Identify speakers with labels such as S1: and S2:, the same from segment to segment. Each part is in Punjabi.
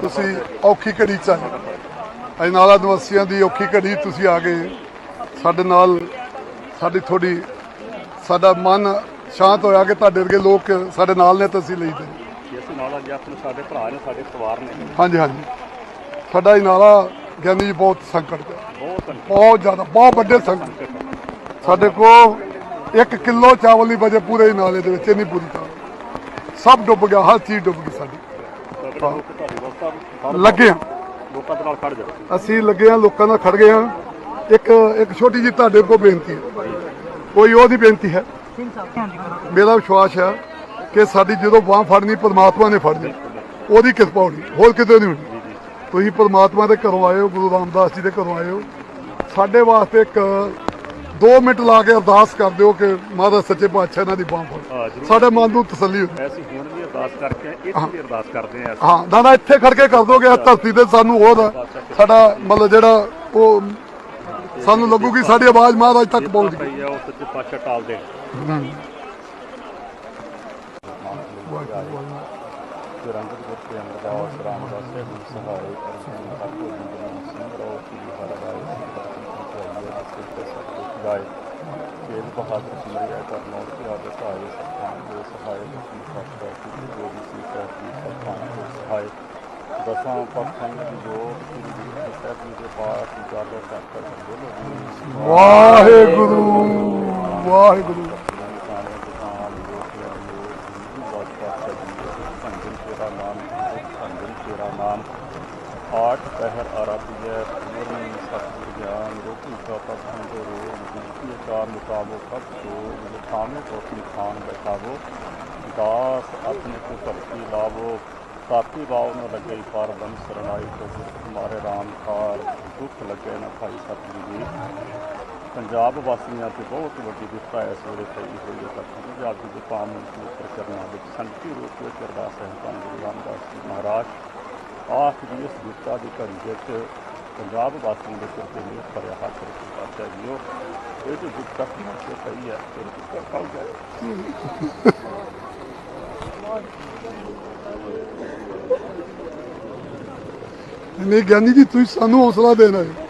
S1: ਤੁਸੀਂ ਔਖੀ ਘੜੀ ਚ ਆਏ ਅਜਨਾਲਾ ਨਿਵਾਸੀਆਂ ਦੀ ਔਖੀ ਘੜੀ ਤੁਸੀਂ ਆ ਗਏ। ਸਾਡੇ ਨਾਲ ਸਾਡੀ ਥੋੜੀ ਸਾਡਾ ਮਨ ਸ਼ਾਂਤ ਹੋਇਆ ਕਿ ਤੁਹਾਡੇ ਵਰਗੇ ਲੋਕ ਸਾਡੇ ਨਾਲ ਨੇ ਤਾਂ ਅਸੀਂ ਲਈ ਦੇ
S2: ਕਿ ਅਸੀਂ ਨਾਲ ਅੱਜ ਆਪਣੇ ਸਾਡੇ ਭਰਾ ਨੇ ਸਾਡੇ ਪਰਿਵਾਰ ਨੇ।
S1: ਹਾਂਜੀ ਹਾਂਜੀ। ਸਾਡਾ ਅਜਨਾਲਾ ਗਿਆਨੀ ਜੀ ਬਹੁਤ ਸੰਕਟ ਹੈ।
S2: ਬਹੁਤ
S1: ਜ਼ਿਆਦਾ ਬਹੁਤ ਵੱਡੇ ਸੰਕਟ ਸਾਡੇ ਕੋਲ 1 ਕਿਲੋ ਚਾਵਲ ਨਹੀਂ ਬਚੇ ਪੂਰੇ ਨਾਲੇ ਦੇ ਵਿੱਚ ਇੰਨੀ ਪੂਰੀ ਚਾਵਲ ਸਭ ਡੁੱਬ ਗਿਆ ਹਰ ਚੀਜ਼ ਡੁੱਬ ਗਈ ਸਾਡੀ। ਲੱਗੇ ਹਾਂ
S2: ਲੋਕਾਂ ਦੇ ਨਾਲ ਖੜ ਜਾਓ।
S1: ਅਸੀਂ ਲੱਗੇ ਹਾਂ ਲੋਕਾਂ ਨਾਲ ਖੜ ਗਏ ਹਾਂ ਇੱਕ ਇੱਕ ਛੋਟੀ ਜਿਹੀ ਤੁਹਾਡੇ ਕੋਲ ਬੇਨਤੀ ਹੈ। ਕੋਈ ਉਹਦੀ ਬੇਨਤੀ ਹੈ। ਮੇਰਾ ਵਿਸ਼ਵਾਸ ਹੈ ਕਿ ਸਾਡੀ ਜਦੋਂ ਬਾਹ ਫੜਨੀ ਪਰਮਾਤਮਾ ਨੇ ਫੜਨੀ ਉਹਦੀ ਕਿਰਪਾ ਹੋਣੀ ਹੋਰ ਕਿਤੇ ਨਹੀਂ ਹੋਣੀ। ਤੁਸੀਂ ਪਰਮਾਤਮਾ ਦੇ ਘਰੋਂ ਆਏ ਹੋ ਗੁਰੂ ਰਾਮਦਾਸ ਜੀ ਦੇ ਘਰੋਂ ਆਏ ਹੋ। ਸਾਡੇ ਵਾਸਤੇ ਇੱਕ 2 ਮਿੰਟ ਲਾ ਕੇ ਅਰਦਾਸ ਕਰ ਦਿਓ ਕਿ ਮਹਾਰਾਜ ਸੱਚੇ ਪਾਤਸ਼ਾਹ ਇਹਨਾਂ ਦੀ ਬਾਹ ਫੜ। ਸਾਡੇ ਮਨ ਨੂੰ ਤਸੱਲੀ ਹੋ
S2: ਅਸੀਂ ਹੁਣ ਵੀ ਅਰਦਾਸ ਕਰਕੇ ਇੱਥੇ ਵੀ ਅਰਦਾਸ ਕਰਦੇ ਹਾਂ
S1: ਹਾਂ ਨਾ ਨਾ ਇੱਥੇ ਖੜ ਕੇ ਕਰ ਦੋਗੇ ਇਸ ਧਰਤੀ ਤੇ ਸਾਨੂੰ ਹੋਰ ਸਾਡਾ ਮਤਲਬ ਜਿਹੜਾ ਉਹ ਸਾਨੂੰ ਲੱਗੂਗੀ ਸਾਡੀ ਆਵਾਜ਼ ਮਹਾਰਾਜ ਤੱਕ ਪਹੁੰਚ ਗਈ।
S2: ਪਈ ਆ ਉਹ ਸੱਚੇ ਪਾਤਸ਼ਾਹ ਟਾਲ ਦੇ ਰੰਗਤ ਗੁਰਤੇ ਅਮਰਦਾਸ ਰਾਮਦਾਸ ਸਾਹਿਬ ਸਹਾਇ ਅਰਜਨ ਹਰਕੋ ਜਿੰਦਨ ਸਿੰਘ ਰੋ ਕੀ ਹਰਵਾਏ ਗਾਏ ਤੇਲ ਬਹਾਦਰ ਸਿਮਰਿਆ ਕਰਨੋ ਕਿ ਆਦ ਸਹਾਇ ਸਤਾਨ ਦੇ ਸਹਾਇ ਲక్ష్ਮੀ ਸਤਿ ਕੀ ਗੋਰੀ ਸੀ ਸਤਿ ਸਤਾਨ ਦੇ ਸਹਾਇ ਦਸਾਂ ਪੱਖਾਂ ਦੀ ਜੋਤ ਸ੍ਰੀ ਗੁਰੂ ਸਾਹਿਬ ਜੀ ਦੇ ਪਾਠ ਜਾਲੋ ਤੱਕ ਬੋਲੋ
S1: ਵਾਹਿਗੁਰੂ ਵਾਹਿਗੁਰੂ
S2: ਸਾਰੇ ਦੁਕਾਨ ਲੋਕਿਆਂ ਲੋਕ ਵਾਸਤਾ ਸਜੀ ਭੰਜਨ ਤੇਰਾ ਨਾਮ ਗਿਆਨ ਰੋਕੀ ਚਾਪਾ ਸੰਤੋ ਰੋਗ ਜਿਸਕੇ ਚਾਰ ਮੁਕਾਬੋ ਕਬ ਸੋ ਲਿਖਾਵੇਂ ਕੋ ਆਪਣੀ ਖਾਨ ਬੈਠਾਵੋ ਦਾਸ ਆਪਣੇ ਕੋ ਭਗਤੀ ਲਾਵੋ ਸਾਥੀ ਬਾਉ ਨ ਲੱਗੇ ਪਾਰ ਬੰਦ ਸਰਣਾਈ ਕੋ ਤੁਮਾਰੇ ਰਾਮ ਕਾਰ ਦੁੱਖ ਲੱਗੇ ਨਾ ਭਾਈ ਸਤਿਗੁਰੂ ਜੀ ਪੰਜਾਬ ਵਾਸੀਆਂ ਤੇ ਬਹੁਤ ਵੱਡੀ ਵਿਪਤਾ ਇਸ ਵੇਲੇ ਪਈ ਹੋਈ ਹੈ ਤਾਂ ਪੰਜਾਬ ਦੀ ਵਿਪਾਮ ਨੂੰ ਪਵਿੱਤਰ ਕਰਨਾ ਵਿੱਚ ਸੰਤੀ ਰੂਪ ਵਿੱਚ ਅਰਦਾਸ ਹੈ ਧੰਨ ਗੁਰੂ ਰਾਮਦਾਸ ਜੀ ਮਹਾਰਾਜ ਆਖ ਜੀ ਇਸ ਵਿਪਤਾ ਦੀ ਘੜੀ ਵਿੱਚ ਪੰਜਾਬ ਵਾਸੀਆਂ ਦੇ ਸਿਰ ਤੇ ਮੇਰ ਭਰਿਆ ਹੱਥ ਰੱਖੀ ਪਾਤਸ਼ਾਹ ਜੀਓ ਇਹ ਜੋ ਵਿਪਤਾ ਕਿਵੇਂ ਸੇ ਪਈ ਹੈ, ਫਿਰ ਕਿੱਥੇ ਪਹੁੰਚ ਜਾਏ।
S1: ਨਹੀਂ ਗਿਆਨੀ ਜੀ, ਤੁਸੀਂ ਸਾਨੂੰ ਹੌਸਲਾ ਦੇਣਾ ਹੈ।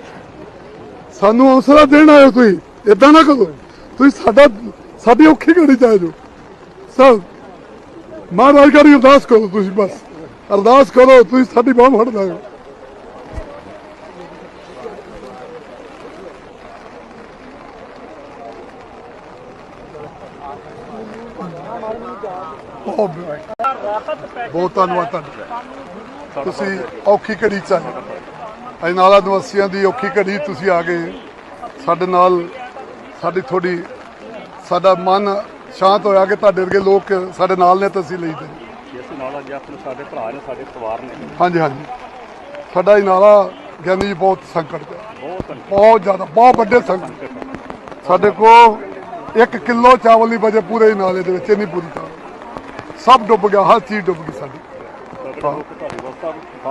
S1: ਸਾਨੂੰ ਹੌਸਲਾ ਦੇਣਾ ਹੈ ਤੁਸੀਂ ਇਦਾਂ ਨਾ ਕਰੋ। ਤੁਸੀਂ ਸਾਡਾ, ਸਾਡੀ ਔਖੀ ਘੜੀ ਚ ਆ ਜਾਓ। ਸਭ, ਮਹਾਰਾਜ ਕਰੀ ਅਰਦਾਸ ਕਰੋ ਤੁਸੀਂ ਬਸ। ਅਰਦਾਸ ਕਰੋ, ਤੁਸੀਂ ਸਾਡੀ ਬਾਹ ਫੜ ਲਾਓ ਬਹੁਤ ਬਹੁਤ ਧੰਨਵਾਦ ਤੁਹਾਡਾ। ਤੁਸੀਂ ਔਖੀ ਘੜੀ ਚ ਆਏ। ਅਜਨਾਲਾ ਨਿਵਾਸੀਆਂ ਦੀ ਔਖੀ ਘੜੀ ਤੁਸੀਂ ਆ ਗਏ। ਸਾਡੇ ਨਾਲ ਸਾਡੀ ਥੋੜੀ ਸਾਡਾ ਮਨ ਸ਼ਾਂਤ ਹੋਇਆ ਕਿ ਤੁਹਾਡੇ ਵਰਗੇ ਲੋਕ ਸਾਡੇ ਨਾਲ ਨੇ ਤਾਂ ਅਸੀਂ ਲਈ ਦੇ
S2: ਕਿ ਅਸੀਂ ਨਾਲ ਅੱਜ ਆਪਣੇ ਸਾਡੇ ਭਰਾ ਨੇ ਸਾਡੇ ਪਰਿਵਾਰ ਨੇ।
S1: ਹਾਂਜੀ ਹਾਂਜੀ। ਸਾਡਾ ਅਜਨਾਲਾ ਗਿਆਨੀ ਜੀ ਬਹੁਤ ਸੰਕਟ।
S2: ਬਹੁਤ
S1: ਬਹੁਤ ਜ਼ਿਆਦਾ ਬਹੁਤ ਵੱਡੇ ਸੰਕਟ। ਸਾਡੇ ਕੋਲ 1 ਕਿਲੋ ਚਾਵਲ ਨਹੀਂ ਬਚੇ ਪੂਰੇ ਨਾਲੇ ਦੇ ਵਿੱਚ ਇੰਨੀ ਪੂਰੀ ਚਾਵਲ। ਸਭ ਡੁੱਬ ਗਿਆ ਹਰ ਚੀਜ਼ ਡੁੱਬ ਗਈ ਸਾਡੀ।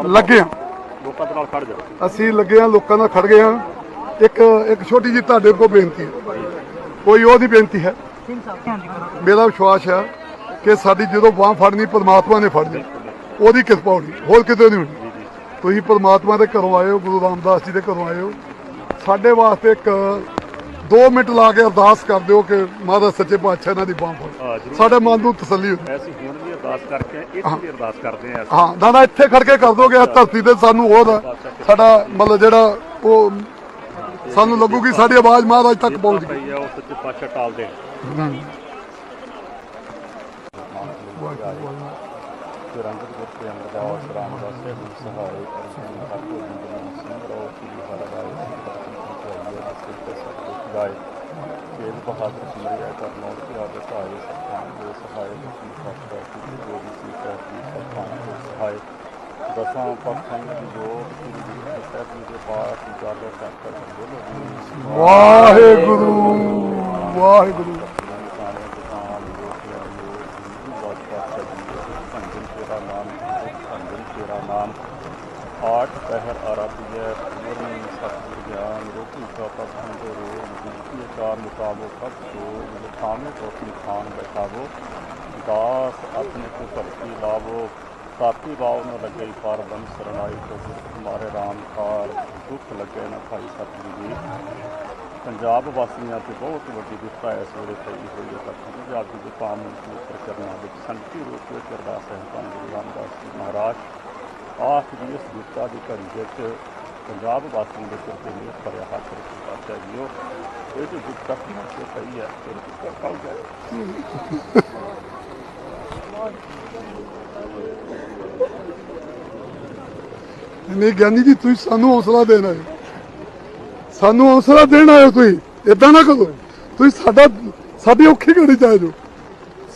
S1: ਲੱਗੇ ਹਾਂ।
S2: ਲੋਕਾਂ ਦੇ ਨਾਲ ਖੜ ਜਾਓ।
S1: ਅਸੀਂ ਲੱਗੇ ਹਾਂ ਲੋਕਾਂ ਨਾਲ ਖੜ ਗਏ ਹਾਂ। ਇੱਕ ਇੱਕ ਛੋਟੀ ਜਿਹੀ ਤੁਹਾਡੇ ਕੋਲ ਬੇਨਤੀ ਹੈ। ਕੋਈ ਉਹਦੀ ਬੇਨਤੀ ਹੈ? ਮੇਰਾ ਵਿਸ਼ਵਾਸ ਹੈ ਕਿ ਸਾਡੀ ਜਦੋਂ ਬਾਹ ਫੜਨੀ ਪਰਮਾਤਮਾ ਨੇ ਫੜਨੀ ਉਹਦੀ ਕਿਰਪਾ ਹੋਣੀ ਹੋਰ ਕਿਤੇ ਨਹੀਂ ਹੋਣੀ। ਤੁਸੀਂ ਪਰਮਾਤਮਾ ਦੇ ਘਰੋਂ ਆਏ ਹੋ ਗੁਰੂ ਰਾਮਦਾਸ ਜੀ ਦੇ ਘਰੋਂ ਆਏ ਹੋ। ਸਾਡੇ ਵਾਸਤੇ ਇੱਕ 2 ਮਿੰਟ ਲਾ ਕੇ ਅਰਦਾਸ ਕਰ ਦਿਓ ਕਿ ਮਹਾਰਾਜ ਸੱਚੇ ਪਾਤਸ਼ਾਹ ਇਹਨਾਂ ਦੀ ਬਾਹ
S2: ਹਾਂ,
S1: ਫੜ। ਸਾਡੇ ਮਨ ਨੂੰ ਤਸੱਲੀ ਹੋਣੀ
S2: ਅਸੀਂ ਹੁਣ ਵੀ ਅਰਦਾਸ ਕਰਕੇ ਇੱਥੇ ਵੀ ਅਰਦਾਸ ਕਰਦੇ ਹਾਂ
S1: ਹਾਂ ਨਾ ਨਾ ਇੱਥੇ ਖੜ ਕੇ ਕਰ ਦੋਗੇ ਇਸ ਧਰਤੀ ਤੇ ਸਾਨੂੰ ਹੋਰ ਸਾਡਾ ਮਤਲਬ ਜਿਹੜਾ ਉਹ ਸਾਨੂੰ ਲੱਗੂਗੀ ਸਾਡੀ ਆਵਾਜ਼ ਮਹਾਰਾਜ ਤੱਕ ਪਹੁੰਚ ਗਈ
S2: ਆ ਉਹ ਸੱਚੇ ਪਾਤਸ਼ਾਹ ਟਾਲ ਦੇ ਰੰਗਤ ਗੁਰਤੇ ਅਮਰਦਾਸ ਰਾਮਦਾਸ ਸਾਹਿਬ ਸਹਾਇ ਅਰਜਨ ਹਰਕੋ ਜਿੰਦਨ ਸਿੰਘ ਰੋ ਕੀ ਹਰਵਾਏ ਗਾਏ ਤੇਲ ਬਹਾਦਰ ਸਿਮਰਿਆ ਕਰਨੋ ਕਿ ਆਦ ਸਹਾਇ ਸਤਾਨ ਦੇ ਸਹਾਇ ਲక్ష్ਮੀ ਸਤਿ ਕੀ ਗੋਰੀ ਸੀ ਸਤਿ ਦੇ ਸਹਾਇ ਦਸਾਂ ਪੱਖਾਂ ਦੀ ਜੋਤ ਸਾਹਿਬ ਜੀ ਦੇ ਪਾਠ ਜਾਲੋ ਤੱਕ ਬੋਲੋ
S1: ਵਾਹਿਗੁਰੂ ਵਾਹਿਗੁਰੂ
S2: ਸਾਰੇ ਦੁਕਾਨ ਲੋਕਿਆਂ ਲੋਕ ਵਾਸਤਾ ਸਜੀ ਭੰਜਨ ਤੇਰਾ ਨਾਮ ਭੰਜਨ ਤੇਰਾ ਨਾਮ ਆਠ ਪਹਿਰ ਆਰਾਧਿਆ ਪੂਰਨ ਸਤਿ ਗਿਆਨ ਰੋਕੀ ਚਾਪਾ ਸੰਤੋ ਰੋਗ ਜਿਸਕੇ ਚਾਰ ਮੁਕਾਬੋ ਕਬ ਸੋ ਲਿਖਾਵੇਂ ਕੋ ਖਾਨ ਬੈਠਾਵੋ, ਦਾਸ ਆਪਣੇ ਕੋ ਭਗਤੀ ਲਾਵੋ ਸਾਪੀ ਬਾਉ ਨ ਲੱਗੇ ਪਰ ਬੰਦ ਸਰਣਾਈ ਤੋਂ ਮਾਰੇ ਰਾਮ ਕਾਰ ਦੁੱਖ ਲੱਗੇ ਨਾ ਭਾਈ ਸਤਿਗੁਰੂ ਜੀ। ਪੰਜਾਬ ਵਾਸੀਆਂ ਤੇ ਬਹੁਤ ਵੱਡੀ ਵਿਪਤਾ ਇਸ ਵੇਲੇ ਪਈ ਹੋਈ ਹੈ ਤਾਂ ਪੰਜਾਬ ਦੀ ਵਿਪਾਮ ਨੂੰ ਪੂਰ ਕਰਨਾ ਵਿੱਚ ਸੰਤੀ ਰੂਪ ਵਿੱਚ ਅਰਦਾਸ ਹੈ ਧੰਨ ਗੁਰੂ ਰਾਮਦਾਸ ਜੀ ਮਹਾਰਾਜ ਆਖ ਜੀ ਇਸ ਵਿਪਤਾ ਦੀ ਘੜੀ ਵਿੱਚ ਪੰਜਾਬ ਵਾਸੀਆਂ ਦੇ ਸਿਰ ਤੇ ਮੇਰ ਭਰਿਆ ਹੱਥ ਰੱਖੀ ਪਾਤਸ਼ਾਹ ਜੀਓ ਇਹ ਜੋ ਵਿਪਤਾ ਕੀ ਸੇ ਪਈ ਹੈ ਇਹ ਕਿੱਥੇ ਕੱਲ ਜਾਏ
S1: ਨਹੀਂ ਗਿਆਨੀ ਜੀ ਤੁਸੀਂ ਸਾਨੂੰ ਹੌਸਲਾ ਦੇਣ ਆਏ ਸਾਨੂੰ ਹੌਸਲਾ ਦੇਣ ਆਏ ਹੋ ਤੁਸੀਂ ਇਦਾਂ ਨਾ ਕਰੋ ਤੁਸੀਂ ਸਾਡਾ ਸਾਡੀ ਔਖੀ ਘੜੀ ਚ ਆ ਜਾਓ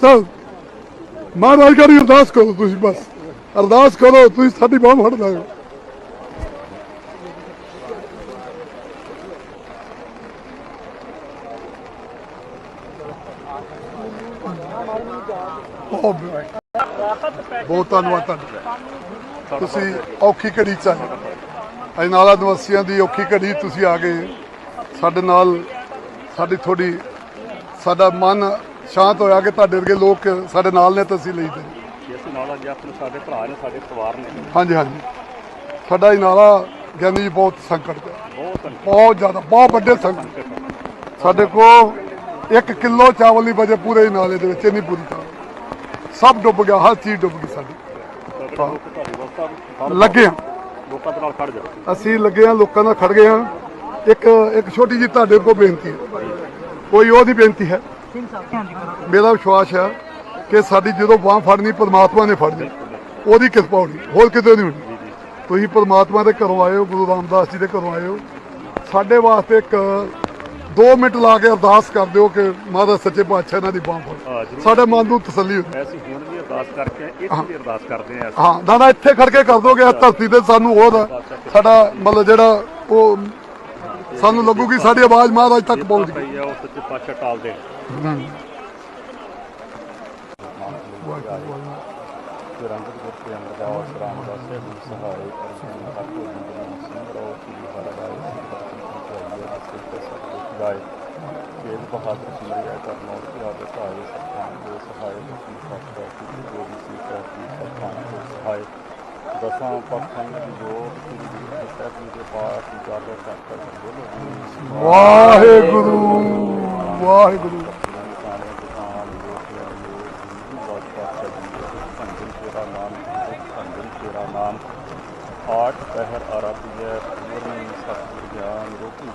S1: ਸਭ ਮਹਾਰਾਜ ਕਰੀ ਅਰਦਾਸ ਕਰੋ ਤੁਸੀਂ ਬਸ ਅਰਦਾਸ ਕਰੋ ਤੁਸੀਂ ਸਾਡੀ ਬਾਹ ਫੜ ਲਾਓ ਬਹੁਤ ਬਹੁਤ ਧੰਨਵਾਦ ਤੁਹਾਡਾ। ਤੁਸੀਂ ਔਖੀ ਘੜੀ ਚ ਆਏ। ਅੱਜ ਨਾਲਾ ਨਿਵਾਸੀਆਂ ਦੀ ਔਖੀ ਘੜੀ ਤੁਸੀਂ ਆ ਗਏ। ਸਾਡੇ ਨਾਲ ਸਾਡੀ ਥੋੜੀ ਸਾਡਾ ਮਨ ਸ਼ਾਂਤ ਹੋਇਆ ਕਿ ਤੁਹਾਡੇ ਵਰਗੇ ਲੋਕ ਸਾਡੇ ਨਾਲ ਨੇ ਤਾਂ ਅਸੀਂ ਲਈ ਦੇ
S2: ਜੇ ਅਸੀਂ ਨਾਲ ਅੱਜ ਆਪਣੇ ਸਾਡੇ ਭਰਾ ਨੇ ਸਾਡੇ ਪਰਿਵਾਰ ਨੇ।
S1: ਹਾਂਜੀ ਹਾਂਜੀ। ਸਾਡਾ ਇਹ ਨਾਲਾ ਗਿਆਨੀ ਜੀ ਬਹੁਤ ਸੰਕਟ ਹੈ।
S2: ਬਹੁਤ
S1: ਜ਼ਿਆਦਾ ਬਹੁਤ ਵੱਡੇ ਸੰਕਟ। ਸਾਡੇ ਕੋਲ 1 ਕਿਲੋ ਚਾਵਲ ਨਹੀਂ ਬਚੇ ਪੂਰੇ ਹੀ ਨਾਲੇ ਦੇ ਵਿੱਚ ਇੰਨੀ ਬੁਰੀ ਤਰ੍ਹਾਂ ਸਭ ਡੁੱਬ ਗਿਆ ਹਰ ਚੀਜ਼ ਡੁੱਬ ਗਈ ਸਾਡੀ। ਲੱਗੇ ਹਾਂ
S2: ਲੋਕਾਂ ਦੇ ਨਾਲ ਖੜ ਜਾਓ।
S1: ਅਸੀਂ ਲੱਗੇ ਹਾਂ ਲੋਕਾਂ ਨਾਲ ਖੜ ਗਏ ਹਾਂ ਇੱਕ ਇੱਕ ਛੋਟੀ ਜਿਹੀ ਤੁਹਾਡੇ ਕੋਲ ਬੇਨਤੀ ਹੈ। ਕੋਈ ਉਹਦੀ ਬੇਨਤੀ ਹੈ। ਮੇਰਾ ਵਿਸ਼ਵਾਸ ਹੈ ਕਿ ਸਾਡੀ ਜਦੋਂ ਬਾਹ ਫੜਨੀ ਪਰਮਾਤਮਾ ਨੇ ਫੜਨੀ ਉਹਦੀ ਕਿਰਪਾ ਹੋਣੀ ਹੋਰ ਕਿਤੇ ਨਹੀਂ ਹੋਣੀ। ਤੁਸੀਂ ਪਰਮਾਤਮਾ ਦੇ ਘਰੋਂ ਆਏ ਹੋ ਗੁਰੂ ਰਾਮਦਾਸ ਜੀ ਦੇ ਘਰੋਂ ਆਏ ਹੋ। ਸਾਡੇ ਵਾਸਤੇ ਇੱਕ 2 ਮਿੰਟ ਲਾ ਕੇ ਅਰਦਾਸ ਕਰ ਦਿਓ ਕਿ ਮਹਾਰਾਜ ਸੱਚੇ ਪਾਤਸ਼ਾਹ ਇਹਨਾਂ ਦੀ ਬਾਹ ਫੜ। ਸਾਡੇ ਮਨ ਨੂੰ ਤਸੱਲੀ ਹੁੰਦੀ
S2: ਅਸੀਂ ਹੁਣ ਵੀ ਅਰਦਾਸ ਕਰਕੇ ਇੱਥੇ ਵੀ ਅਰਦਾਸ ਕਰਦੇ ਹਾਂ
S1: ਹਾਂ ਦਾਦਾ ਇੱਥੇ ਖੜ ਕੇ ਕਰ ਦੋਗੇ ਇਸ ਧਰਤੀ ਤੇ ਸਾਨੂੰ ਹੋਰ ਸਾਡਾ ਮਤਲਬ ਜਿਹੜਾ ਉਹ ਸਾਨੂੰ ਲੱਗੂਗੀ ਸਾਡੀ ਆਵਾਜ਼ ਮਹਾਰਾਜ ਤੱਕ ਪਹੁੰਚ ਗਈ।
S2: ਪਈ ਆ ਉਹ ਸੱਚੇ ਪਾਤਸ਼ਾਹ ਟਾਲ ਦੇ ਰੰਗਤ ਗੁਰ ਕੇ ਅੰਦਰ ਦਾ ਉਸ ਰਾਮ ਦਾ ਸੇ ਨੂੰ ਸਹਾਇ ਕਰਨ ਦਾ ਕੋ ਜਿੰਦਨ ਸਿੰਘ ਰੋ ਕੀ ਹਰ ਰਾਏ ਸਿਰ ਤੇ ਸਭ ਕੁਝ ਗਾਏ ਬਹਾਦਰ ਸਿਮਰਿਆ ਕਰਨੋ ਕੀ ਆਦੇ ਭਾਏ ਸਤਾਨ ਦੇ ਸਹਾਇ ਕੀ ਸਤਿ ਕੀ ਜੋ ਵੀ ਸੀ ਕੀ ਸਤਾਨ ਦੇ ਸਹਾਇ ਦਸਾਂ ਪੱਖਾਂ ਦੀ ਜੋਤ ਸ੍ਰੀ ਗੁਰੂ ਸਾਹਿਬ ਜੀ ਦੇ ਪਾਸ ਜਾਗਰ ਤੱਕ ਬੋਲੋ
S1: ਵਾਹਿਗੁਰੂ ਵਾਹਿਗੁਰੂ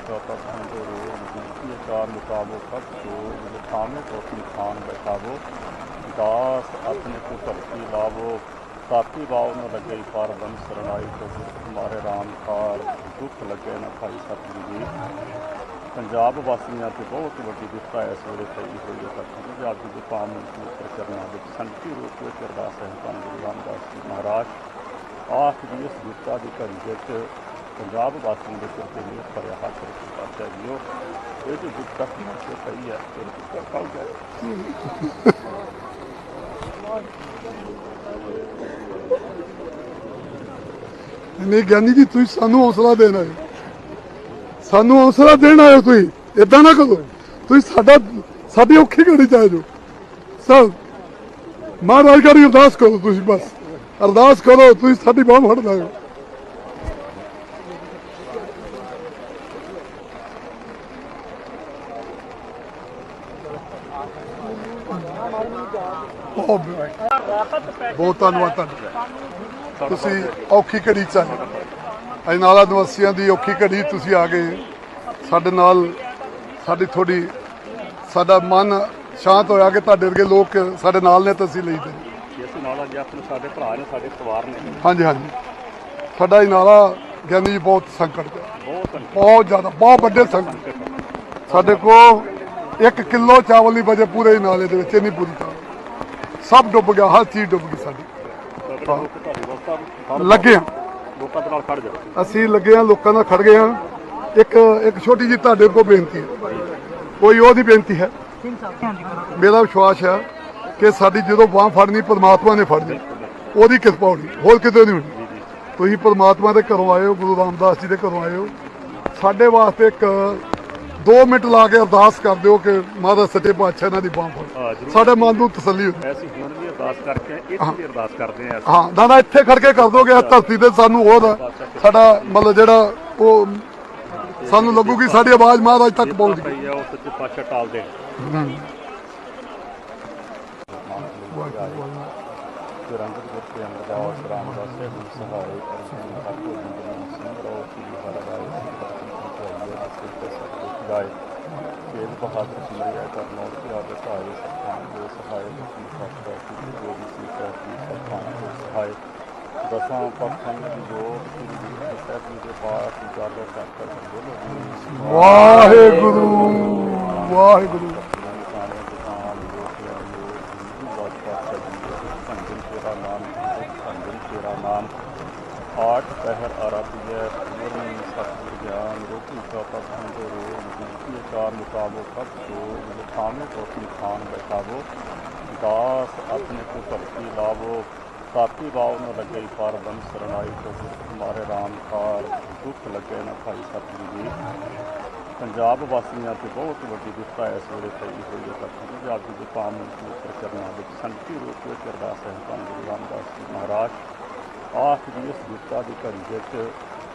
S2: ਗਿਆਨ ਰੋਟੀ ਚਾਤਾ ਸੰਤੋ ਰੋਗ ਦੁਖੀ ਚਾਰ ਮੁਕਾਬੋ ਕਬ ਜੋ ਲਿਖਾਮੇ ਕੋ ਖਾਨ ਬੈਠਾਵੋ। ਦਾਸ ਆਪਣੇ ਕੋ ਭਗਤੀ ਲਾਵੋ। ਸਾਪੀ ਬਾਉ ਨ ਲੱਗੇ ਪਰ ਬੰਦ ਸਰਣਾਈ ਤੋਂ ਮਾਰੇ ਰਾਮ ਕਾਰ ਦੁੱਖ ਲੱਗੇ ਨਾ ਭਾਈ ਸਤਿਗੁਰੂ ਜੀ। ਪੰਜਾਬ ਵਾਸੀਆਂ ਤੇ ਬਹੁਤ ਵੱਡੀ ਵਿਪਤਾ ਇਸ ਵੇਲੇ ਪਈ ਹੋਈ ਹੈ ਤਾਂ ਪੰਜਾਬ ਦੀ ਵਿਪਾਮ ਨੂੰ ਕਰਨਾ ਵਿੱਚ ਸੰਤੀ ਰੂਪ ਵਿੱਚ ਅਰਦਾਸ ਹੈ। ਧੰਨ ਗੁਰੂ ਰਾਮਦਾਸ ਜੀ ਮਹਾਰਾਜ। ਆਖ ਜੀ ਇਸ ਵਿਪਤਾ ਦੀ ਘੜੀ ਵਿੱਚ ਪੰਜਾਬ ਵਾਸੀਆਂ ਦੇ ਸਿਰ ਤੇ ਮੇਰ ਭਰਿਆ ਹੱਥ ਰੱਖੀ ਜੀਓ ਇਹ ਜੋ ਵਿਪਤਾ ਕੀ ਸੇ ਪਈ ਹੈ ਇਹ ਕਿੱਥੇ ਕੱਲ ਜਾਏ
S1: ਨਹੀਂ ਗਿਆਨੀ ਜੀ, ਤੁਸੀਂ ਸਾਨੂੰ ਹੌਸਲਾ ਦੇਣ ਆਏ। ਸਾਨੂੰ ਹੌਸਲਾ ਦੇਣ ਆਏ ਹੋ ਤੁਸੀਂ। ਇਦਾਂ ਨਾ ਕਰੋ। ਤੁਸੀਂ ਸਾਡਾ ਸਾਡੀ ਔਖੀ ਘੜੀ ਚ ਆ ਜਾਓ। ਸਭ ਮਹਾਰਾਜ ਕਰੀ ਅਰਦਾਸ ਕਰੋ ਤੁਸੀਂ ਬਸ। ਅਰਦਾਸ ਕਰੋ, ਤੁਸੀਂ ਸਾਡੀ ਬਾਹ ਫੜ ਲਾਓ ਬਹੁਤ ਧੰਨਵਾਦ ਤੁਹਾਡਾ। ਤੁਸੀਂ ਔਖੀ ਘੜੀ ਚ ਆਏ। ਅੱਜ ਨਾਲਾ ਨਿਵਾਸੀਆਂ ਦੀ ਔਖੀ ਘੜੀ ਤੁਸੀਂ ਆ ਗਏ। ਸਾਡੇ ਨਾਲ ਸਾਡੀ ਥੋੜੀ ਸਾਡਾ ਮਨ ਸ਼ਾਂਤ ਹੋਇਆ ਕਿ ਤੁਹਾਡੇ ਵਰਗੇ ਲੋਕ ਸਾਡੇ ਨਾਲ ਨੇ ਤਾਂ ਅਸੀਂ ਲਈ ਦੇ
S2: ਨਾਲ ਅੱਜ ਆਪਣੇ ਸਾਡੇ ਭਰਾ ਨੇ ਸਾਡੇ ਪਰਿਵਾਰ ਨੇ।
S1: ਹਾਂਜੀ ਹਾਂਜੀ। ਸਾਡਾ ਇਹ ਨਾਲਾ ਗਿਆਨੀ ਜੀ ਬਹੁਤ ਸੰਕਟ ਹੈ।
S2: ਬਹੁਤ
S1: ਜ਼ਿਆਦਾ ਬਹੁਤ ਵੱਡੇ ਸੰਕਟ ਸਾਡੇ ਕੋਲ 1 ਕਿਲੋ ਚਾਵਲ ਨਹੀਂ ਬਚੇ ਪੂਰੇ ਹੀ ਨਾਲੇ ਦੇ ਵਿੱਚ ਇੰਨੀ ਬੁਰੀ ਤਰ੍ਹਾਂ। ਸਭ ਡੁੱਬ ਗਿਆ ਹਰ ਚੀਜ਼ ਡੁੱਬ ਗਈ ਸਾਡੀ। ਲੱਗੇ ਹਾਂ
S2: ਲੋਕਾਂ ਦੇ ਨਾਲ ਖੜ ਜਾਓ।
S1: ਅਸੀਂ ਲੱਗੇ ਹਾਂ ਲੋਕਾਂ ਨਾਲ ਖੜ ਗਏ ਹਾਂ ਇੱਕ ਇੱਕ ਛੋਟੀ ਜਿਹੀ ਤੁਹਾਡੇ ਕੋਲ ਬੇਨਤੀ ਹੈ। ਕੋਈ ਉਹਦੀ ਬੇਨਤੀ ਹੈ। ਮੇਰਾ ਵਿਸ਼ਵਾਸ ਹੈ ਕਿ ਸਾਡੀ ਜਦੋਂ ਬਾਹ ਫੜਨੀ ਪਰਮਾਤਮਾ ਨੇ ਫੜਨੀ ਉਹਦੀ ਕਿਰਪਾ ਹੋਣੀ ਹੋਰ ਕਿਤੇ ਨਹੀਂ ਹੋਣੀ। ਤੁਸੀਂ ਪਰਮਾਤਮਾ ਦੇ ਘਰੋਂ ਆਏ ਹੋ ਗੁਰੂ ਰਾਮਦਾਸ ਜੀ ਦੇ ਘਰੋਂ ਆਏ ਹੋ। ਸਾਡੇ ਵਾਸਤੇ ਇੱਕ 2 ਮਿੰਟ ਲਾ ਕੇ ਅਰਦਾਸ ਕਰ ਦਿਓ ਕਿ ਮਹਾਰਾਜ ਸੱਚੇ ਪਾਤਸ਼ਾਹ ਇਹਨਾਂ ਦੀ ਬਾਹ ਫੜ। ਸਾਡੇ ਮਨ ਨੂੰ ਤਸੱਲੀ ਹੁੰਦੀ।
S2: ਐਸੀ ਹੁਣ ਵੀ ਅਰਦਾਸ ਕਰਕੇ ਇੱਥੇ ਵੀ ਅਰਦਾਸ ਕਰਦੇ ਆ
S1: ਹਾਂ ਨਾ ਨਾ ਇੱਥੇ ਖੜ ਕੇ ਕਰ ਦੋਗੇ ਇਹ ਧਰਤੀ ਤੇ ਸਾਨੂੰ ਉਹ ਦਾ ਸਾਡਾ ਮਤਲਬ ਜਿਹੜਾ ਉਹ ਸਾਨੂੰ ਲੱਗੂਗੀ ਸਾਡੀ ਆਵਾਜ਼ ਮਹਾਰਾਜ ਤੱਕ ਪਹੁੰਚ ਗਈ।
S2: ਉਹ ਸੱਚੇ ਪਾਤਸ਼ਾਹ ਟਾਲ ਦੇ ਸਾਹਿਬ ਅਰਜਨ ਸਿੰਘ ਰੋ ਕੀ ਹਰਵਾਏ ਗਾਏ ਤੇਲ ਬਹਾਦਰ ਸਿਮਰਿਆ ਕਰਨੋ ਕਿ ਆਪ ਸਹਾਰੇ ਸਖਾਨ ਦੇ ਸਹਾਰੇ ਦੀ ਫਸਦਾ ਕਿ ਜੋ ਵੀ ਸੀ ਕਰਤੀ ਸਖਾਨ ਦੇ ਸਹਾਰੇ ਦਸਾਂ ਪੱਖਾਂ ਦੀ ਜੋਤ ਸ੍ਰੀ ਗੁਰੂ ਸਾਹਿਬ ਜੀ ਦੇ ਪਾਸ ਉਜਾਗਰ ਕਰ ਬੋਲੋ
S1: ਵਾਹਿਗੁਰੂ ਵਾਹਿਗੁਰੂ
S2: ਆਠ ਪਹਿਰ ਆਰਾਧਿਆ ਪੂਰਨ ਸਤਿ ਗਿਆਨ ਰੋਟੀ ਚੌਥਾ ਸੰਤੋ ਰੋਗ ਜਿਸੀ ਚਾਰ ਮੁਕਾਬੋ ਕਬ ਸੋ ਖਾਨੇ ਤੋਂ ਖਾਨ ਬੈਠਾਵੋ ਦਾਸ ਆਪਣੇ ਕੋ ਭਗਤੀ ਲਾਵੋ। ਸਾਤੀ ਬਾਉ ਨ ਲੱਗੇ ਪਰ ਬਨ ਸਰਣਾਈ ਤੋਂ ਹਮਾਰੇ ਰਾਮ ਕਾਰ ਦੁੱਖ ਲੱਗੇ ਨਾ ਭਾਈ ਸਤਿਗੁਰੂ ਜੀ। ਪੰਜਾਬ ਵਾਸੀਆਂ ਤੇ ਬਹੁਤ ਵੱਡੀ ਵਿਪਤਾ ਇਸ ਵੇਲੇ ਪਈ ਹੋਈ ਹੈ। ਤਾਂ ਪੰਜਾਬ ਦੀ ਕਾਮ ਨੂੰ ਪਵਿੱਤਰ ਕਰਨਾ ਵਿੱਚ ਸੰਤੀ ਰੂਪ ਵਿੱਚ ਅਰਦਾਸ ਹੈ। ਧੰਨ ਗੁਰੂ ਰਾਮਦਾਸ ਜੀ ਮਹਾਰਾਜ। ਆਖ ਦੀ ਇਸ ਵਿਪਤਾ ਦੀ ਘੜੀ ਵਿੱਚ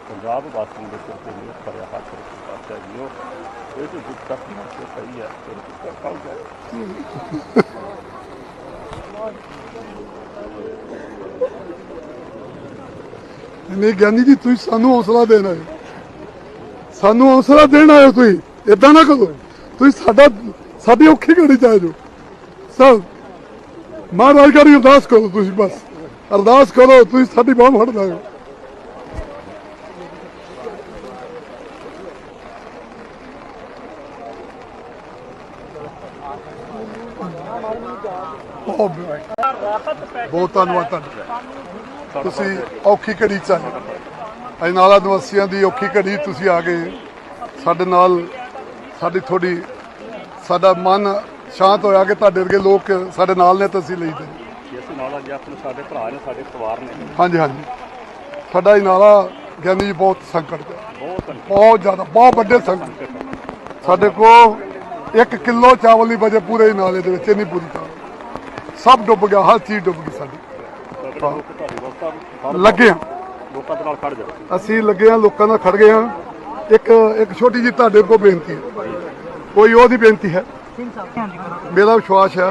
S2: ਪੰਜਾਬ ਵਾਸੀਆਂ ਦੇ ਸਿਰ ਤੇ ਮੇਰ ਭਰਿਆ ਹੱਥ ਰੱਖੀ ਪਾਤਸ਼ਾਹ ਜੀਓ ਇਹ ਜੋ ਵਿਪਤਾ ਕਿ ਪਈ ਹੈ, ਫਿਰ ਕਿੱਥੇ ਕੱਲ ਜਾਏ
S1: ਨਹੀਂ ਗਿਆਨੀ ਜੀ, ਤੁਸੀਂ ਸਾਨੂੰ ਹੌਸਲਾ ਦੇਣਾ ਹੈ ਸਾਨੂੰ ਹੌਸਲਾ ਦੇਣ ਆਏ ਹੋ ਤੁਸੀਂ ਇਦਾਂ ਨਾ ਕਰੋ। ਤੁਸੀਂ ਸਾਡਾ, ਸਾਡੀ ਔਖੀ ਘੜੀ ਚ ਆਏ ਜੋ ਸਭ ਮਹਾਰਾਜ ਕਰੀ ਅਰਦਾਸ ਕਰੋ ਤੁਸੀਂ ਬਸ। ਅਰਦਾਸ ਕਰੋ, ਤੁਸੀਂ ਸਾਡੀ ਬਾਹ ਫੜ ਲਾਓ ਬਹੁਤ ਬਹੁਤ ਧੰਨਵਾਦ ਤੁਹਾਡਾ। ਤੁਸੀਂ ਔਖੀ ਘੜੀ ਚ ਆਏ। ਅਜਨਾਲਾ ਨਿਵਾਸੀਆਂ ਦੀ ਔਖੀ ਘੜੀ ਤੁਸੀਂ ਆ ਗਏ। ਸਾਡੇ ਨਾਲ ਸਾਡੀ ਥੋੜੀ ਸਾਡਾ ਮਨ ਸ਼ਾਂਤ ਹੋਇਆ ਕਿ ਤੁਹਾਡੇ ਵਰਗੇ ਲੋਕ ਸਾਡੇ ਨਾਲ ਨੇ ਤਾਂ ਅਸੀਂ ਲਈ ਦੇ।
S2: ਇਸ ਨਾਲ ਅੱਜ ਆਪਣੇ ਸਾਡੇ ਭਰਾ ਨੇ ਸਾਡੇ ਪਰਿਵਾਰ ਨੇ।
S1: ਹਾਂਜੀ ਹਾਂਜੀ। ਸਾਡਾ ਅਜਨਾਲਾ ਗਿਆਨੀ ਜੀ ਬਹੁਤ ਸੰਕਟ ਹੈ।
S2: ਬਹੁਤ
S1: ਜ਼ਿਆਦਾ ਬਹੁਤ ਵੱਡੇ ਸੰਕਟ। ਸਾਡੇ ਕੋਲ 1 ਕਿਲੋ ਚਾਵਲ ਦੀ ਵਜੇ ਪੂਰੇ ਨਾਲੇ ਦੇ ਵਿੱਚ ਨਹੀਂ ਪੂਰੀ ਸਭ ਡੁੱਬ ਗਿਆ ਹਰ ਚੀਜ਼ ਡੁੱਬ ਗਈ ਸਾਡੀ। ਲੱਗੇ ਹਾਂ।
S2: ਲੋਕਾਂ ਦੇ ਨਾਲ ਖੜ ਜਾਓ।
S1: ਅਸੀਂ ਲੱਗੇ ਹਾਂ ਲੋਕਾਂ ਨਾਲ ਖੜ ਗਏ ਹਾਂ। ਇੱਕ ਇੱਕ ਛੋਟੀ ਜਿਹੀ ਤੁਹਾਡੇ ਕੋਲ ਬੇਨਤੀ ਹੈ। ਕੋਈ ਉਹਦੀ ਬੇਨਤੀ ਹੈ। ਮੇਰਾ ਵਿਸ਼ਵਾਸ ਹੈ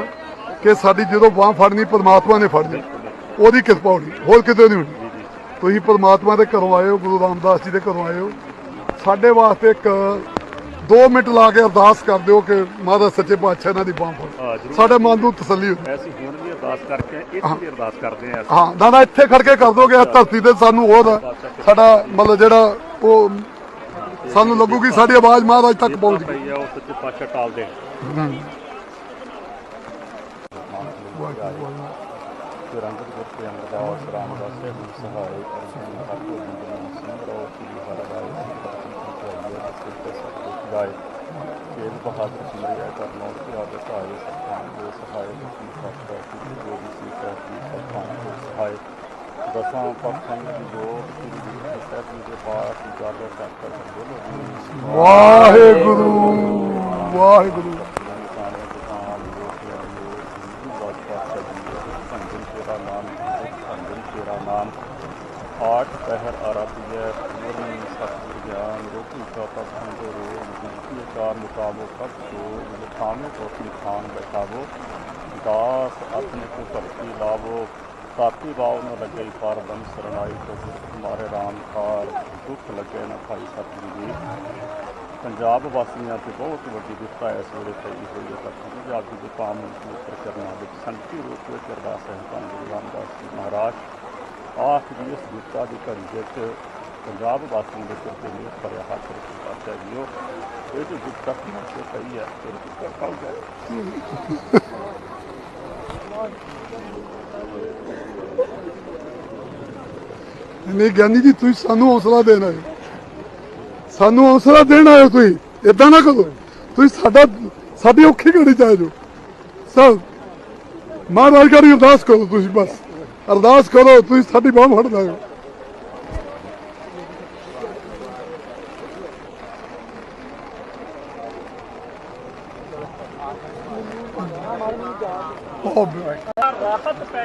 S1: ਕਿ ਸਾਡੀ ਜਦੋਂ ਬਾਹ ਫੜਨੀ ਪਰਮਾਤਮਾ ਨੇ ਫੜਨੀ ਉਹਦੀ ਕਿਰਪਾ ਹੋਣੀ ਹੋਰ ਕਿਤੇ ਨਹੀਂ ਹੋਣੀ। ਤੁਸੀਂ ਪਰਮਾਤਮਾ ਦੇ ਘਰੋਂ ਆਏ ਹੋ ਗੁਰੂ ਰਾਮਦਾਸ ਜੀ ਦੇ ਘਰੋਂ ਆਏ ਹੋ। ਸਾਡੇ ਵਾਸਤੇ ਇੱਕ 2 ਮਿੰਟ ਲਾ ਕੇ ਅਰਦਾਸ ਕਰ ਦਿਓ ਕਿ ਮਹਾਰਾਜ ਸੱਚੇ ਪਾਤਸ਼ਾਹ ਇਹਨਾਂ ਦੀ ਬਾਹ
S2: ਹਾਂ,
S1: ਫੜ। ਸਾਡੇ ਮਨ ਨੂੰ ਤਸੱਲੀ ਹੁੰਦੀ।
S2: ਐਸੀ ਹੁਣ ਵੀ ਅਰਦਾਸ ਕਰਕੇ ਇੱਥੇ ਵੀ ਅਰਦਾਸ ਕਰਦੇ ਆ
S1: ਹਾਂ ਨਾ ਨਾ ਇੱਥੇ ਖੜ ਕੇ ਕਰ ਦੋਗੇ ਇਹ ਧਰਤੀ ਤੇ ਸਾਨੂੰ ਉਹ ਦਾ ਸਾਡਾ ਮਤਲਬ ਜਿਹੜਾ ਉਹ ਸਾਨੂੰ ਲੱਗੂਗੀ ਸਾਡੀ ਆਵਾਜ਼ ਮਹਾਰਾਜ ਤੱਕ ਪਹੁੰਚ ਗਈ।
S2: ਪਈ ਆ ਉਹ ਸੱਚੇ ਪਾਤਸ਼ਾਹ ਟਾਲ ਦੇ ਰੰਗਤ ਗੁਰਤੇ ਅਮਰਦਾਸ ਰਾਮਦਾਸ ਸਾਹਿਬ ਨੂੰ ਸਹਾਰੇ ਅਰਜਨ ਠਾਕੁਰ ਜਿੰਦਨ ਸਿੰਘ ਰੋ ਕੀ ਹਰਵਾਏ ਗਾਏ ਤੇਲ ਬਹਾਦਰ ਸਿਮਰਿਆ ਕਰਨੋ ਕਿ ਆਪ ਸਹਾਰੇ ਸਖਾਨ ਦੇ ਸਹਾਰੇ ਦੀ ਫਸਦਾ ਕਿ ਜੋ ਵੀ ਸੀ ਕਰਤੀ ਸਖਾਨ ਦੇ ਸਹਾਰੇ ਦਸਾਂ ਪੱਖਾਂ ਦੀ ਜੋਤ ਸ੍ਰੀ ਗੁਰੂ ਸਾਹਿਬ ਜੀ ਦੇ ਪਾਸ ਉਜਾਗਰ ਕਰ ਕਰ ਬੋਲੋ
S1: ਵਾਹਿਗੁਰੂ ਵਾਹਿਗੁਰੂ
S2: ਆਠ ਪਹਿਰ ਆਰਾਧਿਆ ਪੂਰਨ ਸਤਿ ਗਿਆਨ ਰੋਟੀ ਚੌਥਾ ਸੰਤੋ ਰੋਗ ਜਿਸੀ ਚਾਰ ਮੁਕਾਬੋ ਕਬ ਸੋ ਖਾਨੇ ਤੋਂ ਖਾਨ ਬੈਠਾਵੋ ਦਾਸ ਆਪਣੇ ਕੋ ਭਗਤੀ ਲਾਵੋ ਸਾਤੀ ਬਾਉ ਨ ਲੱਗੇ ਪਰ ਤੋਂ ਹਮਾਰੇ ਰਾਮ ਕਾਰ, ਦੁੱਖ ਲੱਗੇ ਨ ਭਾਈ ਸਤਿਗੁਰੂ ਜੀ। ਪੰਜਾਬ ਵਾਸੀਆਂ ਤੇ ਬਹੁਤ ਵੱਡੀ ਵਿਪਤਾ ਇਸ ਵੇਲੇ ਪਈ ਹੋਈ ਹੈ। ਤਾਂ ਪੰਜਾਬ ਦੀ ਕਾਮ ਨੂੰ ਪਵਿੱਤਰ ਕਰਨਾ ਵਿੱਚ ਸੰਤੀ ਰੂਪ ਵਿੱਚ ਅਰਦਾਸ ਹੈ। ਧੰਨ ਗੁਰੂ ਰਾਮਦਾਸ ਜੀ ਮਹਾਰਾਜ ਆਖ ਦੀ ਇਸ ਵਿਪਤਾ ਦੀ ਘੜੀ ਵਿੱਚ ਪੰਜਾਬ ਵਾਸੀਆਂ ਦੇ ਸਿਰ ਤੇ ਮੇਰ ਭਰਿਆ ਹੱਥ ਰੱਖੀ ਪਾਤਸ਼ਾਹ ਜੀਓ ਇਹ ਜੋ ਵਿਪਤਾ ਕਿ ਪਈ ਹੈ, ਫਿਰ ਕਿੱਥੇ ਕੱਲ
S1: ਨਹੀਂ ਗਿਆਨੀ ਜੀ, ਤੁਸੀਂ ਸਾਨੂੰ ਹੌਸਲਾ ਦੇਣਾ ਹੈ। ਸਾਨੂੰ ਹੌਸਲਾ ਦੇਣ ਆਇਓ ਤੁਸੀਂ। ਇਦਾਂ ਨਾ ਕਰੋ। ਤੁਸੀਂ ਸਾਡਾ, ਸਾਡੀ ਔਖੀ ਘੜੀ ਚ ਆਇਓ ਸਭ ਮਹਾਰਾਜ ਕਰੀ ਅਰਦਾਸ ਕਰੋ ਤੁਸੀਂ ਬਸ। ਅਰਦਾਸ ਕਰੋ, ਤੁਸੀਂ ਸਾਡੀ ਬਾਹ ਫੜ ਲਾਓ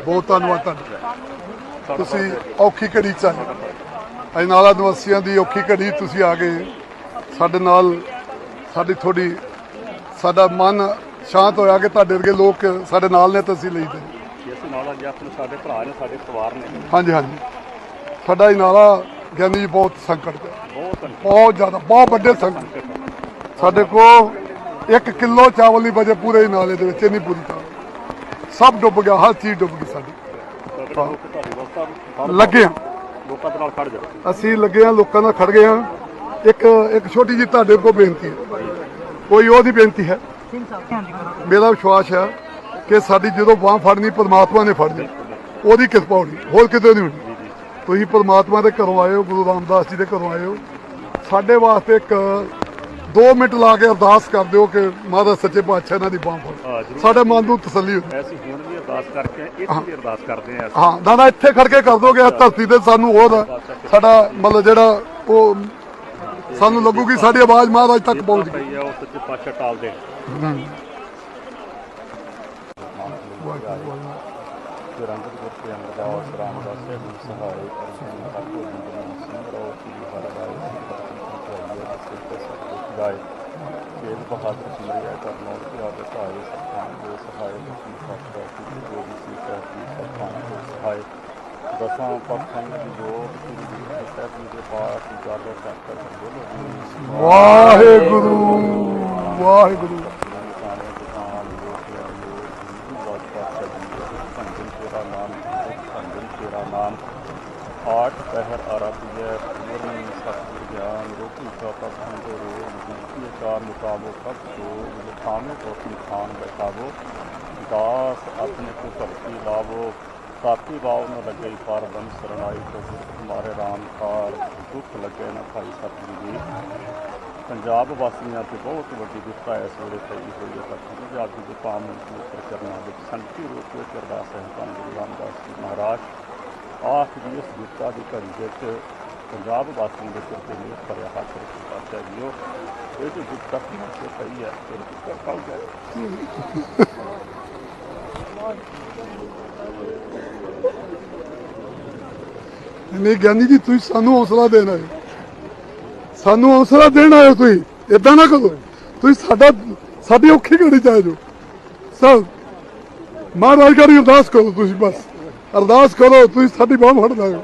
S1: ਬਹੁਤ ਧੰਨਵਾਦ ਤੁਹਾਡਾ ਤੁਸੀਂ ਔਖੀ ਘੜੀ ਚ ਆਏ ਅਜਨਾਲਾ ਨਿਵਾਸੀਆਂ ਦੀ ਔਖੀ ਘੜੀ ਤੁਸੀਂ ਆ ਗਏ। ਸਾਡੇ ਨਾਲ ਸਾਡੀ ਥੋੜੀ ਸਾਡਾ ਮਨ ਸ਼ਾਂਤ ਹੋਇਆ ਕਿ ਤੁਹਾਡੇ ਵਰਗੇ ਲੋਕ ਸਾਡੇ ਨਾਲ ਨੇ ਤਾਂ ਅਸੀਂ ਲਈ ਦੇ।
S2: ਇਸ ਨਾਲ ਅੱਜ ਆਪਣੇ ਸਾਡੇ ਭਰਾ ਨੇ ਸਾਡੇ ਪਰਿਵਾਰ ਨੇ।
S1: ਹਾਂਜੀ ਹਾਂਜੀ। ਸਾਡਾ ਅਜਨਾਲਾ ਗਿਆਨੀ ਜੀ ਬਹੁਤ ਸੰਕਟ ਹੈ।
S2: ਬਹੁਤ
S1: ਜ਼ਿਆਦਾ ਬਹੁਤ ਵੱਡੇ ਸੰਕਟ ਸਾਡੇ ਕੋਲ 1 ਕਿਲੋ ਚਾਵਲ ਦੀ ਵਜੇ ਪੂਰੇ ਨਾਲੇ ਦੇ ਵਿੱਚ ਨਹੀਂ ਪੂਰੀ ਚਾਵਲ ਸਭ ਡੁੱਬ ਗਿਆ ਹਰ ਚੀਜ਼ ਡੁੱਬ ਗਈ ਸਾਡੀ। ਲੱਗੇ ਹਾਂ
S2: ਲੋਕਾਂ ਦੇ ਨਾਲ ਖੜ ਜਾਓ।
S1: ਅਸੀਂ ਲੱਗੇ ਹਾਂ ਲੋਕਾਂ ਨਾਲ ਖੜ ਗਏ ਹਾਂ ਇੱਕ ਇੱਕ ਛੋਟੀ ਜਿਹੀ ਤੁਹਾਡੇ ਕੋਲ ਬੇਨਤੀ ਹੈ। ਕੋਈ ਉਹਦੀ ਬੇਨਤੀ ਹੈ। ਮੇਰਾ ਵਿਸ਼ਵਾਸ ਹੈ ਕਿ ਸਾਡੀ ਜਦੋਂ ਬਾਹ ਫੜਨੀ ਪਰਮਾਤਮਾ ਨੇ ਫੜਨੀ ਉਹਦੀ ਕਿਰਪਾ ਹੋਣੀ। ਹੋਰ ਕਿਤੇ ਨਹੀਂ ਹੋਣੀ। ਤੁਸੀਂ ਪਰਮਾਤਮਾ ਦੇ ਘਰੋਂ ਆਏ ਹੋ ਗੁਰੂ ਰਾਮਦਾਸ ਜੀ ਦੇ ਘਰੋਂ ਆਏ ਹੋ। ਸਾਡੇ ਵਾਸਤੇ ਇੱਕ 2 ਮਿੰਟ ਲਾ ਕੇ ਅਰਦਾਸ ਕਰ ਦਿਓ ਕਿ ਮਹਾਰਾਜ ਸੱਚੇ ਪਾਤਸ਼ਾਹ ਇਹਨਾਂ ਦੀ ਬਾਹ ਫੜ। ਸਾਡੇ ਮਨ ਨੂੰ ਤਸੱਲੀ ਹੁੰਦੀ।
S2: ਅਸੀਂ ਹੁਣ ਵੀ ਅਰਦਾਸ ਕਰਕੇ ਇੱਥੇ ਵੀ ਅਰਦਾਸ ਕਰਦੇ ਹਾਂ ਅਸੀਂ।
S1: ਹਾਂ ਦਾਦਾ ਇੱਥੇ ਖੜ ਕੇ ਕਰ ਦੋਗੇ ਇਸ ਧਰਤੀ ਤੇ ਸਾਨੂੰ ਹੋਰ ਸਾਡਾ ਮਤਲਬ ਜਿਹੜਾ ਉਹ ਸਾਨੂੰ ਲੱਗੂਗੀ ਸਾਡੀ ਆਵਾਜ਼ ਮਹਾਰਾਜ ਤੱਕ ਪਹੁੰਚ ਗਈ।
S2: ਪਈ ਆ ਉਹ ਸੱਚੇ ਪਾਤਸ਼ਾਹ ਟਾਲ ਦੇ ਰੰਗਤ ਗੁਰ ਕੇ ਅੰਮ੍ਰਿਤਦਾਸ ਰਾਮਦਾਸ ਸਾਹਿਬ ਨੂੰ ਸਹਾਰੇ ਅਰਜਨ ਤੱਕ ਜਿੰਦਨ ਸਿੰਘ ਰੋ ਕੀ ਹਰ ਰਾਏ ਚਾਹੀਏ ਅਸੇ ਪੈਸਾ ਗਾਏ ਤੇਜ ਬਹਾਦਰ ਸਿਮਰਿਆ ਕਰਨੋ ਕਿ ਆਦੇ ਸਹਾਰੇ ਸਤਾਨ ਦੇ ਸਹਾਰੇ ਤੁਸੀਂ ਸਤਿ ਕੀ ਜੋ ਵੀ ਸੀ ਕੀ ਸਤਾਨ ਦੇ ਸਹਾਰੇ ਦਸਾਂ ਪੱਖਾਂ ਦੀ ਜੋਤ ਸ੍ਰੀ ਗੁਰੂ ਸਾਹਿਬ ਜੀ ਦੇ ਪਾਠ ਉਜਾਗਰ ਕਰ ਬੋਲੋ
S1: ਵਾਹਿਗੁਰੂ ਵਾਹਿਗੁਰੂ
S2: ਸਾਰੇ ਕਿਸਾਨ ਲੋਕ ਲੋਕ ਬਹੁਤ ਪਾਤਸ਼ਾਹ ਜੀ ਭੰਜਨ ਤੇਰਾ ਨਾਮ ਭੰਜਨ ਤੇਰਾ ਨਾਮ ਆਠ ਪਹਿਰ ਆਰਾਧਿਐ ਪੂਰਨ ਗਿਆਨ ਰੋਪੀ ਚਾਪਾ ਸੰਤੋ ਰੋ ਮੁਕਤੀ ਚਾਰ ਮੁਕਾਬੋ ਕਬ ਸੋ ਲਿਖਾਵੇਂ ਕੋ ਖਾਨ ਬੈਠਾਵੋ ਦਾਸ ਆਪਣੇ ਕੋ ਭਗਤੀ ਲਾਵੋ ਸਾਥੀ ਬਾਉ ਨ ਲੱਗੇ ਪਾਰ ਬਨ ਸਰਣਾਈ ਕੋ ਹਮਾਰੇ ਰਾਮ ਕਾਰ ਦੁੱਖ ਲੱਗੇ ਨਾ ਭਾਈ ਸਤਿਗੁਰੂ ਜੀ ਪੰਜਾਬ ਵਾਸੀਆਂ ਤੇ ਬਹੁਤ ਵੱਡੀ ਵਿਪਤਾ ਇਸ ਵੇਲੇ ਪਈ ਹੋਈ ਹੈ ਤਾਂ ਪੰਜਾਬ ਦੇ ਪਾਮ ਪਵਿੱਤਰ ਚਰਨਾਂ ਵਿੱਚ ਸੰਤੀ ਰੂਪ ਵਿੱਚ ਅਰਦਾਸ ਹੈ ਧੰਨ ਗੁਰੂ ਰਾਮਦਾਸ ਜੀ ਮਹਾਰਾਜ ਆਖ ਦੀ ਇਸ ਵਿਪਤਾ ਦੀ ਘੜੀ ਵਿੱਚ ਪੰਜਾਬ ਵਾਸੀਆਂ ਦੇ ਸਿਰ ਤੇ ਮੇਰ ਭਰਿਆ ਹੱਥ ਰੱਖੀ ਪਾਤਸ਼ਾਹ ਇਹ ਜੋ ਵਿਪਤਾ ਤੇ ਪਈ ਹੈ ਇਹ ਵਿਪਤਾ ਕੱਲ ਜਾਏ
S1: ਨਹੀਂ ਗਿਆਨੀ ਜੀ, ਤੁਸੀਂ ਸਾਨੂੰ ਹੌਸਲਾ ਦੇਣਾ ਹੈ। ਸਾਨੂੰ ਹੌਸਲਾ ਦੇਣ ਆਏ ਹੋ ਤੁਸੀਂ ਇਦਾਂ ਨਾ ਕਰੋ। ਤੁਸੀਂ ਸਾਡਾ, ਸਾਡੀ ਔਖੀ ਘੜੀ ਚ ਆਏ ਜੋ ਸਰ, ਮਹਾਰਾਜ ਕਰੀ ਅਰਦਾਸ ਕਰੋ ਤੁਸੀਂ ਬਸ। ਅਰਦਾਸ ਕਰੋ, ਤੁਸੀਂ ਸਾਡੀ ਬਾਹ ਫੜ ਲਾਓ